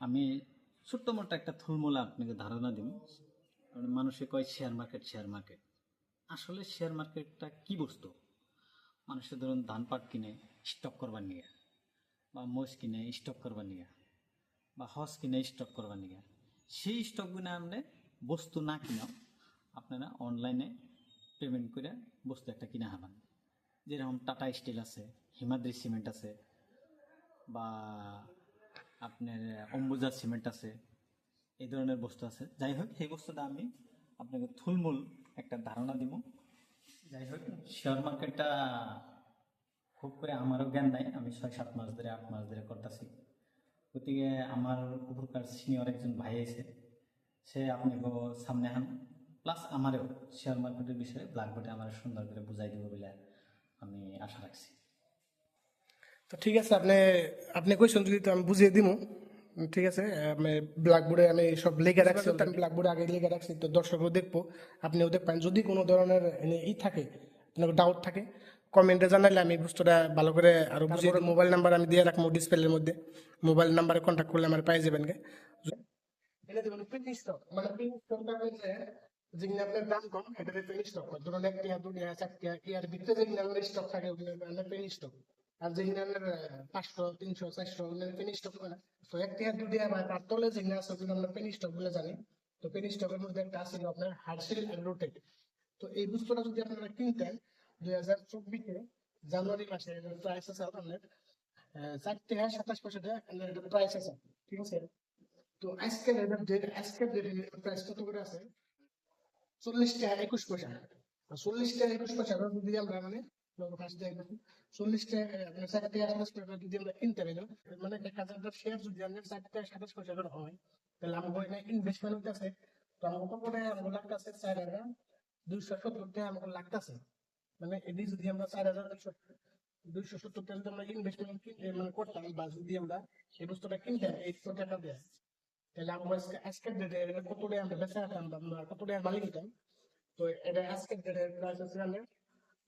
আমি ছোট্ট মোটো একটা থুলমূল আপনাকে ধারণা দিব কারণ মানুষে কয় শেয়ার মার্কেট শেয়ার মার্কেট আসলে শেয়ার মার্কেটটা কি বস্তু? মানুষের ধরুন ধান পাট কিনে স্টক করবার নিয়ে, বা মোষ কিনে স্টক করবার নিয়ে, বা হস কিনে স্টক করবার নিয়ে। সেই স্টকগুলো আপনি বস্তু না কিনেও আপনারা অনলাইনে পেমেন্ট করে বস্তু একটা কিনে হারান যেরকম টাটা স্টিল আছে, হিমাদ্রি সিমেন্ট আছে, বা আপনার অম্বুজা সিমেন্ট আছে, এই ধরনের বস্তু আছে। যাই হোক, সেই বস্তুটা আমি আপনাকে থুলমূল একটা ধারণা দিব। যাই হোক শেয়ার মার্কেটটা খুব করে আমারও জ্ঞান নাই। আমি ছয় সাত মাস ধরে, আট মাস ধরে করতেছি। গতিকে আমার উপরকার সিনিয়র একজন ভাই আছে, সে আপনাকে সামনে আন। প্লাস আমারও শেয়ার মার্কেটের বিষয়ে ব্ল্যাকবোর্ডে আমার সুন্দর করে বুঝাই দেবো বলে আমি আশা রাখছি। তো ঠিক আছে আপনি আপনি কইছেন যদি আমি বুঝিয়ে দিব ঠিক আছে আমি ব্ল্যাকবোর্ডে আমি সব লিখে রাখছি আমি ব্ল্যাকবোর্ডে আগে লিখে রাখছি তো দর্শকও দেখব আপনিও দেখবেন। যদি কোনো ধরনের ই থাকে আপনার ডাউট থাকে কমেন্টে জানালে আমি বুঝতেটা ভালো করে আরও বুঝিয়ে মোবাইল নাম্বার আমি দিয়ে রাখব ডিসপ্লের মধ্যে। মোবাইল নাম্বারে কন্ট্যাক্ট করলে আমার পাই যাবেন গে। এটা মানে যেগুলো আপনার দাম কম এটাতে পেনি স্টক ধরুন এক টিয়া দু টিয়া চার টিয়া ইয়ার ভিতরে যেগুলো স্টক থাকে ওগুলো আপনার পেনি স্টক আর যেগুলো আপনার পাঁচশো, তিনশো, চারশো পেনি তো এক টিয়া টিয়া বা তার তলে আমরা পেনি স্টকগুলো জানি। তো পেনি মধ্যে একটা আপনার তো এই বস্তুটা যদি আপনারা কিনতেন, দুই হাজার চব্বিশে, জানুয়ারি মাসে প্রাইস আছে আপনার চার টাকা সাতাশ পয়সা প্রাইস আছে, ঠিক আছে? তো আজকের আজকের প্রাইস কত করে আছে? চল্লিশ টাকা একুশ পয়সা। চল্লিশ টাকা একুশ পয়সা, যদি আমরা মানে চল্লিশ টাকা চার যদি আমরা কিনতে মানে এক হাজার যদি আমরা চার করে হয়, তাহলে তো আমাকে কত লাগতেছে? চার হাজার দুইশো সত্তর টাকা লাগতেছে। মানে এটি যদি আমরা চার হাজার দুইশো সত্তর টাকা আমরা মানে বা যদি আমরা এই বস্তুটা কিনতাম, এই টাকা দিয়ে, তাহলে আমরা আজকে, আজকের ডেটে কত টাকা আমরা বেচা হতাম বা কত টাকা মালিক তো এটা আজকের ডেটে প্রাইস হচ্ছে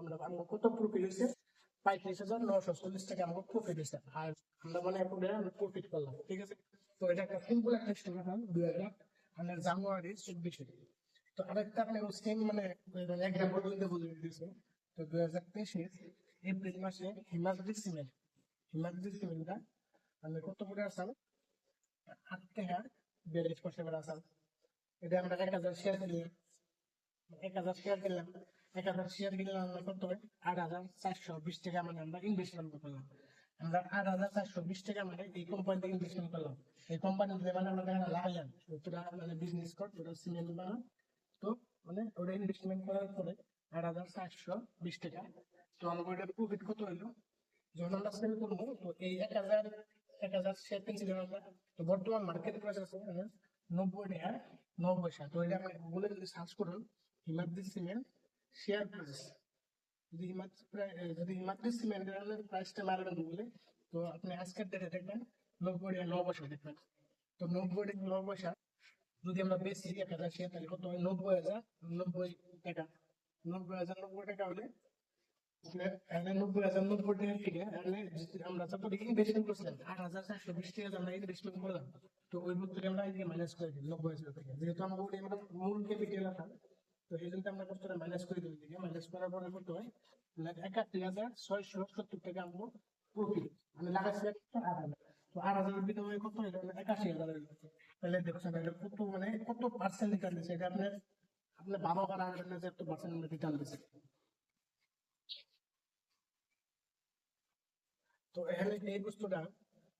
আমরা আমার কত প্রফিট হয়েছে পঁয়ত্রিশ হাজার নশো চল্লিশ টাকা আমাকে প্রফিট হয়েছে আর আমরা মানে আমরা প্রফিট করলাম, ঠিক আছে? তো এটা একটা সিম্পল একটা স্টেটমেন্ট দুই হাজার। মানে জানুয়ারি চব্বিশে তো আরেকটা আপনি সেম মানে এক্সাম্পল দিতে বলে দিয়েছে। তো দুই হাজার তেইশে এপ্রিল মাসে হিমাদ্রি সিমেন্ট। হিমাদ্রি সিমেন্টটা মানে কত করে আসাম? আট টাকা বিয়াল্লিশ করে আসাম। এটা আমরা এক হাজার শেয়ার দিলাম। এক হাজার শেয়ার দিলাম। এক হাজার শেয়ার কিনলাম আমরা কত আট হাজার চারশো বিশ টাকা মানে আমরা ইনভেস্টমেন্ট করলাম আমরা আট হাজার চারশো বিশ টাকা মানে এই কোম্পানিতে ইনভেস্টমেন্ট করলাম এই কোম্পানিতে মানে আমরা এখানে লাগাইলাম তোরা মানে বিজনেস কর তোরা সিমেন্ট বানা। তো মানে ওটা ইনভেস্টমেন্ট করার পরে আট হাজার চারশো বিশ টাকা। তো আমাকে ওটা প্রফিট কত হইল? যখন আমরা সেল করব, তো এই এক হাজার এক হাজার শেয়ার কিনছিলাম আমরা তো বর্তমান মার্কেট প্রাইস আছে নব্বই টাকা, নব্বই পয়সা তো এটা আপনি গুগলে যদি সার্চ করুন, হিমাদ্রি সিমেন্ট শেয়ার প্রাইস যদি হিমাদ্রি যদি হিমাদ্রি সিমেন্টের প্রাইসটা মারবেন গুগলে তো আপনি আজকের ডেটে দেখবেন নব্বই টাকা দেখবেন তো নব্বই টাকা যদি আমরা বেশি এক হাজার শেয়ার তাহলে কত হয়? নব্বই হাজার নব্বই টাকা। নব্বই হাজার নব্বই টাকা হলে থেকে আমরা যত ইনভেস্টমেন্ট বিশ টাকা আমরা করলাম, তো ওই থেকে আমরা মাইনাস করে দিই, নব্বই হাজার থেকে যেহেতু আমরা মূল ক্যাপিটাল তো এই জন্য আমরা কষ্ট মাইনাস করে দিই দিকে মাইনাস করার পরে করতে হয়? একাত্তর হাজার ছয়শো সত্তর টাকা আমরা প্রফিট মানে লাগাচ্ছি একটা আট হাজার। তো আট হাজারের বিনিময়ে কত হইল একাশি হাজার তাহলে দেখছেন এটা কত মানে কত পার্সেন্ট রিটার্ন দিচ্ছে এটা আপনার আপনি ভালো করা হবে না যে একটু পার্সেন্ট আমরা রিটার্ন দিচ্ছি তো এখানে এই বস্তুটা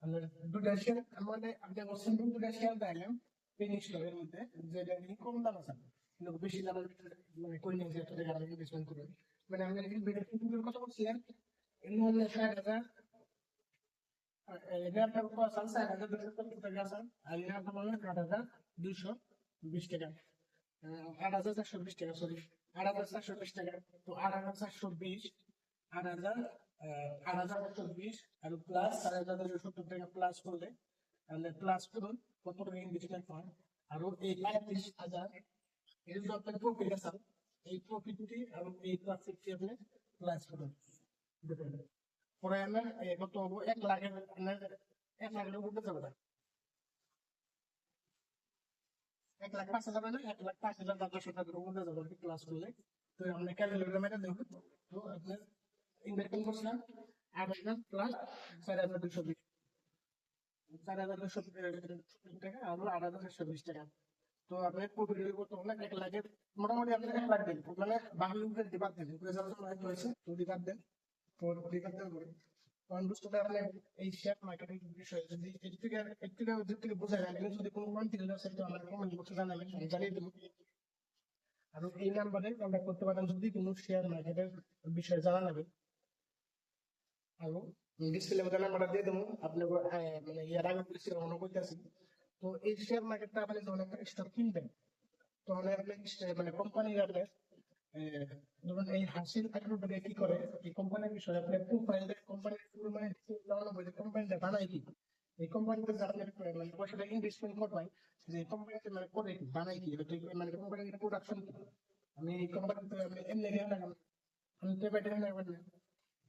আমরা দুটা শেয়ার মানে আপনি সিম্পল দুটা শেয়ার দিলাম পেনি স্টকের মধ্যে যেটা কি কম দাম আছে? কিন্তু বেশি দামের মানে কই নিয়ে যে একটা টাকা আমি ইনভেস্টমেন্ট মানে আমি এখানে বেটার কিন্তু কথা বলছিলাম এর মধ্যে ষাট আছে? আর এটা আট হাজার আট হাজার চারশো বিশ আর প্লাস চার হাজার সত্তর টাকা প্লাস করলে প্লাস করুন, কত হয় আর এই হাজার এটা যদি আপনার প্রফিট আছে, এই প্রফিটটি এবং এই প্রফিটটি আপনি প্লাস করুন পরে আমার কত হব? এক লাখের, আপনার এক লাখের উপরে যাবে না এক লাখ পাঁচ হাজার এক লাখ পাঁচ হাজার দশ হাজার উপরে যাবে কি ক্লাস করলে, তো আপনি ক্যালকুলেটর মেরে দেখুন তো আপনার ইনভেস্টমেন্ট করছিলাম আট হাজার প্লাস চার হাজার দুশো বিশ। চার হাজার দুশো টাকা, আর আট হাজার বিশ টাকা। তো আপনি প্রফিট করতে হলে এক লাখের মোটামুটি আপনি এক লাখ দেন। মানে বাকি উপরে ডিপার্ট দেন। যারা লাখ হয়েছে তো ডিপার্ট দেন। তো ডিপার্ট দেন করে কারণ বুঝতে পারলে এই শেয়ার মার্কেটের বিষয়ে। যদি বোঝা যায় যদি কোনো আছে কমেন্ট বক্সে জানাবেন আমি জানিয়ে আর এই করতে পারেন যদি কোনো শেয়ার মার্কেটের বিষয়ে জানা নেবেন আর ডিসপ্লে নাম্বারটা দিয়ে দেবো। আপনি আহ, মানে ইয়ার আগে বলেছি রওনা করতেছি তো এই শেয়ার মার্কেটটা আপনি যখন একটা স্টক কিনবেন তখন আপনি মানে কোম্পানির আপনি ধরুন এই হাসিল একাডেমিটা কি করে, এই কোম্পানির বিষয়ে আপনি প্রোফাইল কোম্পানির পুরো মানে বলে কোম্পানিটা বানায় কি এই কোম্পানিতে যে আপনি মানে পয়সাটা ইনভেস্টমেন্ট করবেন, যে কোম্পানিতে মানে করে কি, বানায় কি, এটা মানে কোম্পানির প্রোডাকশন কি? আমি এই কোম্পানিতে আমি এমনি রেখে রাখলাম আমি তো বেটে রাখবেন না।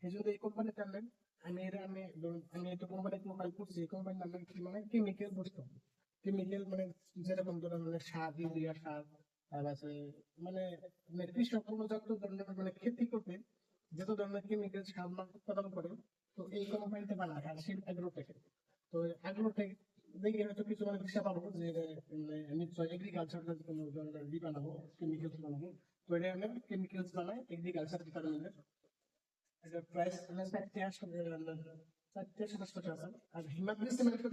এই জন্য এই কোম্পানিতে আনলেন, আমি এর আমি আমি একটা কোম্পানিতে মোবাইল করছি এই কোম্পানির নাম কি মানে কেমিক্যাল বস্তু। কেমিক্যাল মানে যেরকম ধরুন মানে সার ইউরিয়া সার আর আছে মানে মানে কৃষক কোনো যত ধরনের মানে খেতি করতে যত ধরনের কেমিক্যাল সার উৎপাদন করে, তো এই কোম্পানিতে বানায়, আর সেই অ্যাগ্রোটেক তো অ্যাগ্রোটেক দেখে হয়তো কিছু মানে দিশা পাবো যে মানে নিশ্চয় এগ্রিকালচার কোনো ধরনের ই বানাবো কেমিক্যালস বানাবো, তো এটা আমরা কেমিক্যালস বানাই এগ্রিকালচার ডিপার্টমেন্টের এটা প্রাইস মানে সাতশো টাকা। আর হিমাদ্রি একটা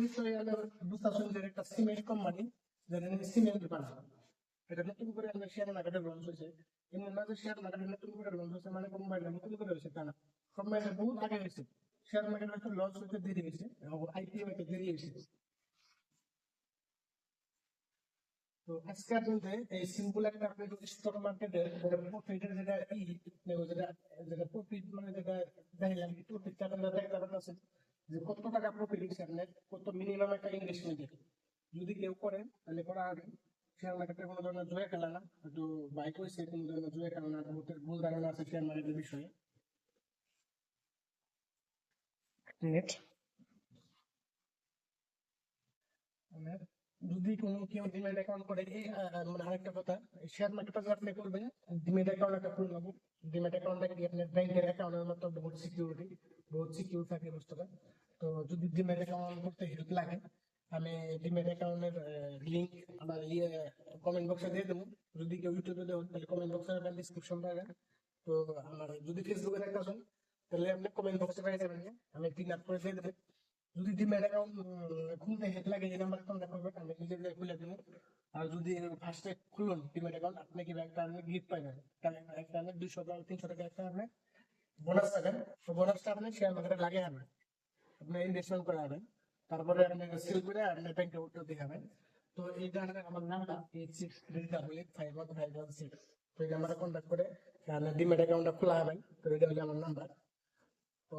এটা লঞ্চ হয়েছে। এমন না যে শেয়ার মার্কেটে নতুন করে মানে এই সিম্পল একটা আপনি যদি স্টক মার্কেটে যেটা প্রফিটের মানে যেটা দেখলাম কি প্রফিটটা আপনারা পাচ্ছেন যে কত টাকা প্রফিট হচ্ছে আপনার কত মিনিমাম একটা ইনভেস্টমেন্ট যদি কেউ করে তাহলে করা হবে। শেয়ার মার্কেটে কোনো ধরনের জুয়ে খেলা না একটু বাইক হয়েছে কোনো ধরনের জুয়ে খেলা না বহুতের ভুল ধারণা আছে শেয়ার মার্কেটের বিষয়ে। নেট যদি কোনো কেউ ডিমেট অ্যাকাউন্ট করে মানে আরেকটা কথা শেয়ার মার্কেটে যে আপনি করবেন ডিমেট অ্যাকাউন্ট একটা খুলে নেব ডিমেট অ্যাকাউন্টটা কি আপনার ব্যাংকের অ্যাকাউন্টের মতো বহুত সিকিউরিটি বহুত সিকিউর থাকে বুঝতে তো যদি ডিমেট অ্যাকাউন্ট করতে হেল্প লাগে, আমি ডিমেট অ্যাকাউন্টের লিঙ্ক আমার ইয়ে কমেন্ট বক্সে দিয়ে দেবো। যদি কেউ ইউটিউবে দেবো তাহলে কমেন্ট বক্সে ডিসক্রিপশন পাবে তো আমার, যদি ফেসবুকে একটা আসুন, তাহলে আপনি কমেন্ট বক্সে পেয়ে যাবেন। আমি পিন আপ করে দিয়ে দেবেন যদি ডিমেট অ্যাকাউন্ট খুলতে হেল্প লাগে এই নাম্বার কন্ট্যাক্ট করবেন আমি নিজে নিজে খুলে দেবো। আর যদি ফার্স্টে খুলুন ডিমেট অ্যাকাউন্ট আপনি কি একটা আপনি গিফট পাবেন? তাহলে একটা আপনি দুশো বা তিনশো টাকা একটা আপনি বোনাস পাবেন। তো বোনাসটা আপনি শেয়ার মার্কেটে লাগিয়ে আনবেন আপনি ইনভেস্টমেন্ট করে আনবেন তারপরে আপনি সেল করে আপনি ব্যাংকে উঠতে দেখাবেন তো এইটা আমার নামটা eight six three double eight five one five one six তো এই নাম্বারে কন্ট্যাক্ট করে ডিমেট অ্যাকাউন্টটা খোলা হবেন তো এটা হলো আমার নাম্বার তো